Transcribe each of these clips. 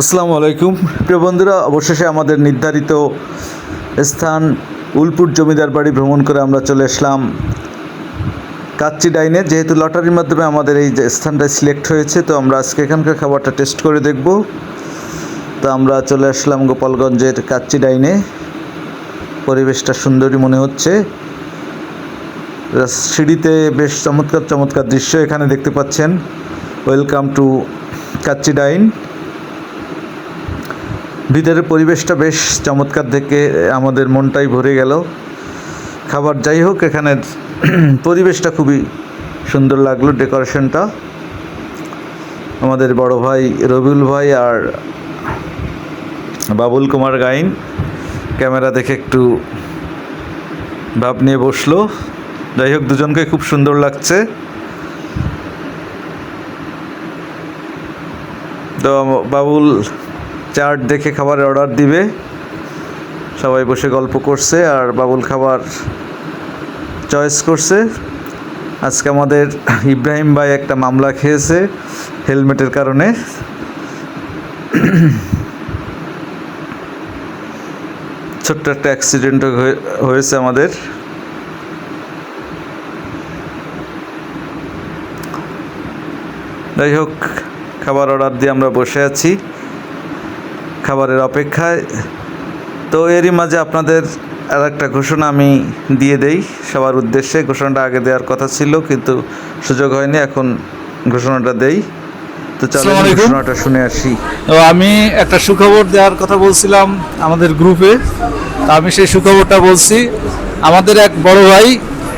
আসসালামু আলাইকুম। প্রিয় বন্ধুরা, অবশেষে আমাদের নির্ধারিত স্থান উলপুর জমিদার বাড়ি ভ্রমণ করে আমরা চলে আসলাম কাচ্চি ডাইনে। যেহেতু লটারির মাধ্যমে আমাদের এই যে স্থানটা সিলেক্ট হয়েছে, তো আমরা আজকে এখানকার খাবারটা টেস্ট করে দেখব। তো আমরা চলে আসলাম গোপালগঞ্জের কাচ্চি ডাইনে। পরিবেশটা সুন্দরই মনে হচ্ছে। সিঁড়িতে বেশ চমৎকার চমৎকার দৃশ্য এখানে দেখতে পাচ্ছেন। Welcome to Kacchi dine. ভিতরের পরিবেশটা বেশ চমৎকার দেখে আমাদের মনটাই ভরে গেল। খাবার যাই হোক এখানের পরিবেশটা খুবই সুন্দর লাগল ডেকোরেশনটা। আমাদের বড় ভাই রবিউল ভাই আর বাবুল কুমার গাইন ক্যামেরা দেখে একটু ভাব নিয়ে বসল। যাই হোক, দুজনকে খুব সুন্দর লাগছে। তো বাবুল চার্ট দেখে খাবারের অর্ডার দিবে। সবাই বসে গল্প করছে আর বাবুল খাবার চয়েস করছে। আজকে আমাদের ইব্রাহিম ভাই একটা মামলা খেয়েছে হেলমেটের কারণে। ছোট্ট একটা অ্যাক্সিডেন্ট হয়েছে আমাদের। যাই হোক, খাবার অর্ডার দিয়ে আমরা বসে আছি। খাবারের অপেক্ষায়। তো এরই মাঝে আপনাদের আর একটা ঘোষণা আমি দিয়ে দেই। সবার উদ্দেশ্যে ঘোষণাটা আগে দেওয়ার কথা ছিল কিন্তু সুযোগ হয়নি এখন ঘোষণাটা দেই। তো চলো ঘোষণাটা শুনে আসি। তো আমি একটা সুখবর দেওয়ার কথা বলছিলাম আমাদের গ্রুপে। তা আমি সেই সুখবরটা বলছি। আমাদের এক বড় ভাই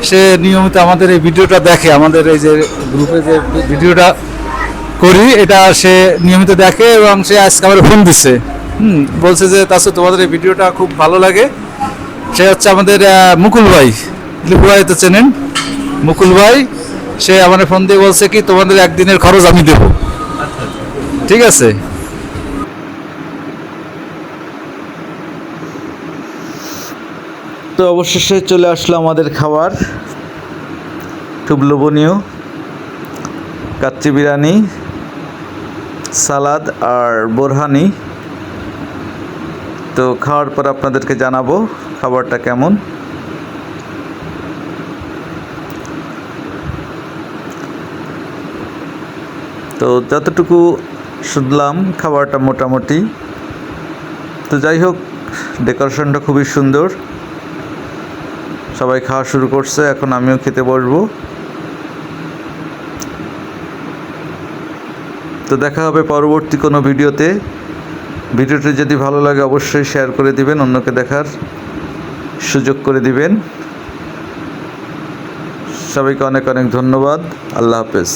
সে নিয়মিত আমাদের এই ভিডিওটা দেখে আমাদের এই যে গ্রুপে যে ভিডিওটা করি এটা সে নিয়মিত দেখে এবং সে আজকে আমার ফোন দিচ্ছে হুম, বলছে যে তাছাড়া তোমাদের এই ভিডিওটা খুব ভালো লাগে। সে হচ্ছে আমাদের মুকুল ভাই। লিপু ভাই তো চেনেন? মুকুল ভাই, সে আমার ফোন দিয়ে বলছে কি, তোমাদের একদিনের খরচ আমি দেবো। ঠিক আছে? তো অবশেষে চলে আসলো আমাদের খাবার। খুব লোভনীয়। কাচ্চি বিরিয়ানি, সালাদ আর বোরহানি। তো খাওয়ার পর আপনাদেরকে জানাব খাবারটা কেমন। তো যতটুকু শুনলাম খাবারটা মোটামুটি। তো যাই হোক, ডেকোরেশনটা খুবই সুন্দর। সবাই খাওয়া শুরু করছে, এখন আমিও খেতে বসবো। তো দেখা হবে পরবর্তী কোনো ভিডিওতে। ভিডিওটি যদি ভালো লাগে অবশ্যই শেয়ার করে দিবেন, অন্যকে দেখার সুযোগ করে দিবেন। সবাইকে অনেক অনেক ধন্যবাদ। আল্লাহ হাফেজ।